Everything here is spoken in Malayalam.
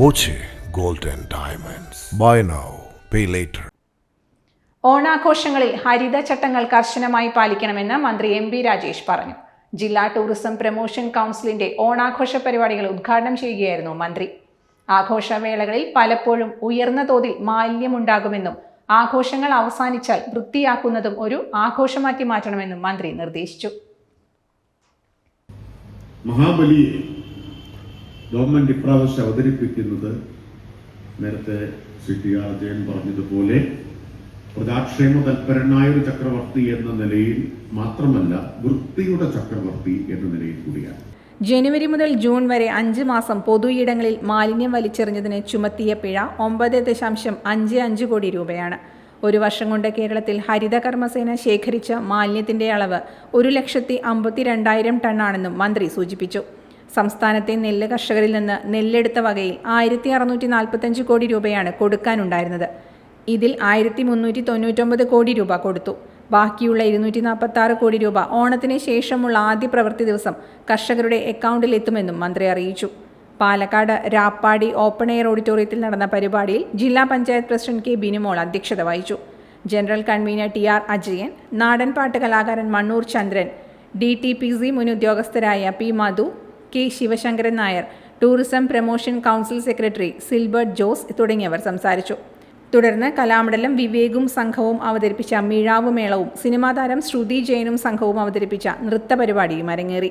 Boche golden diamonds buy now pay later ഓണാഘോഷങ്ങളിൽ ഹരിത ചട്ടങ്ങൾ കർശനമായി പാലിക്കണമെന്ന് മന്ത്രി എം ബി രാജേഷ് പറഞ്ഞു. ജില്ലാ ടൂറിസം പ്രൊമോഷൻ കൗൺസിലിന്റെ ഓണാഘോഷ പരിപാടികൾ ഉദ്ഘാടനം ചെയ്യുകയായിരുന്നു മന്ത്രി. ആഘോഷവേളകളിൽ പലപ്പോഴും ഉയർന്ന തോതിൽ മാലിന്യമുണ്ടാകുമെന്നും ആഘോഷങ്ങൾ അവസാനിച്ചാൽ വൃത്തിയാക്കുന്നതും ഒരു ആഘോഷമാക്കി മാറ്റണമെന്നും മന്ത്രി നിർദ്ദേശിച്ചു. മഹാബലിയെ ഗവൺമെന്റ് ഇപ്രാവശ്യം അവതരിപ്പിക്കുന്നത് നേരത്തെ ശ്രീ ടി ആർ ജയൻ പറഞ്ഞതുപോലെ പ്രജാക്ഷേമ തൽപരനായ ഒരു ചക്രവർത്തി എന്ന നിലയിൽ മാത്രമല്ല വൃത്തിയുടെ ചക്രവർത്തി എന്ന നിലയിൽ കൂടിയാണ്. ജനുവരി മുതൽ ജൂൺ വരെ അഞ്ച് മാസം പൊതുയിടങ്ങളിൽ മാലിന്യം വലിച്ചെറിഞ്ഞതിന് ചുമത്തിയ പിഴ ഒമ്പത് ദശാംശം അഞ്ച് അഞ്ച് കോടി രൂപയാണ്. ഒരു വർഷം കൊണ്ട് കേരളത്തിൽ ഹരിത കർമ്മസേന ശേഖരിച്ച മാലിന്യത്തിന്റെ അളവ് ഒരു ലക്ഷത്തി അമ്പത്തി രണ്ടായിരം ടണ്ണാണെന്നും മന്ത്രി സൂചിപ്പിച്ചു. സംസ്ഥാനത്തെ നെല്ല് കർഷകരിൽ നിന്ന് നെല്ലെടുത്ത വകയിൽ ആയിരത്തി അറുന്നൂറ്റി നാൽപ്പത്തഞ്ച് കോടി രൂപയാണ് കൊടുക്കാനുണ്ടായിരുന്നത്. ഇതിൽ ആയിരത്തി മുന്നൂറ്റി തൊണ്ണൂറ്റൊമ്പത് കോടി രൂപ കൊടുത്തു. ബാക്കിയുള്ള ഇരുന്നൂറ്റി നാൽപ്പത്തി കോടി രൂപ ഓണത്തിന് ശേഷമുള്ള ആദ്യ പ്രവൃത്തി ദിവസം കർഷകരുടെ അക്കൗണ്ടിൽ എത്തുമെന്നും മന്ത്രി അറിയിച്ചു. പാലക്കാട് രാപ്പാടി ഓപ്പൺ എയർ ഓഡിറ്റോറിയത്തിൽ നടന്ന പരിപാടിയിൽ ജില്ലാ പഞ്ചായത്ത് പ്രസിഡന്റ് കെ ബിനുമോൾ അധ്യക്ഷത വഹിച്ചു. General convener T R Ajayan നാടൻപാട്ട് കലാകാരൻ Mannur Chandran D T P C മുൻ ഉദ്യോഗസ്ഥരായ P Madhu K Sivasankaran Nair tourism promotion council secretary Silbert Jose തുടങ്ങിയവർ സംസാരിച്ചു. തുടർന്ന് കലാമണ്ഡലം വിവേകും സംഘവും അവതരിപ്പിച്ച മിഴാവ് മേളവും സിനിമാ താരം ശ്രുതി ജയനും സംഘവും അവതരിപ്പിച്ച നൃത്തപരിപാടിയും അരങ്ങേറി.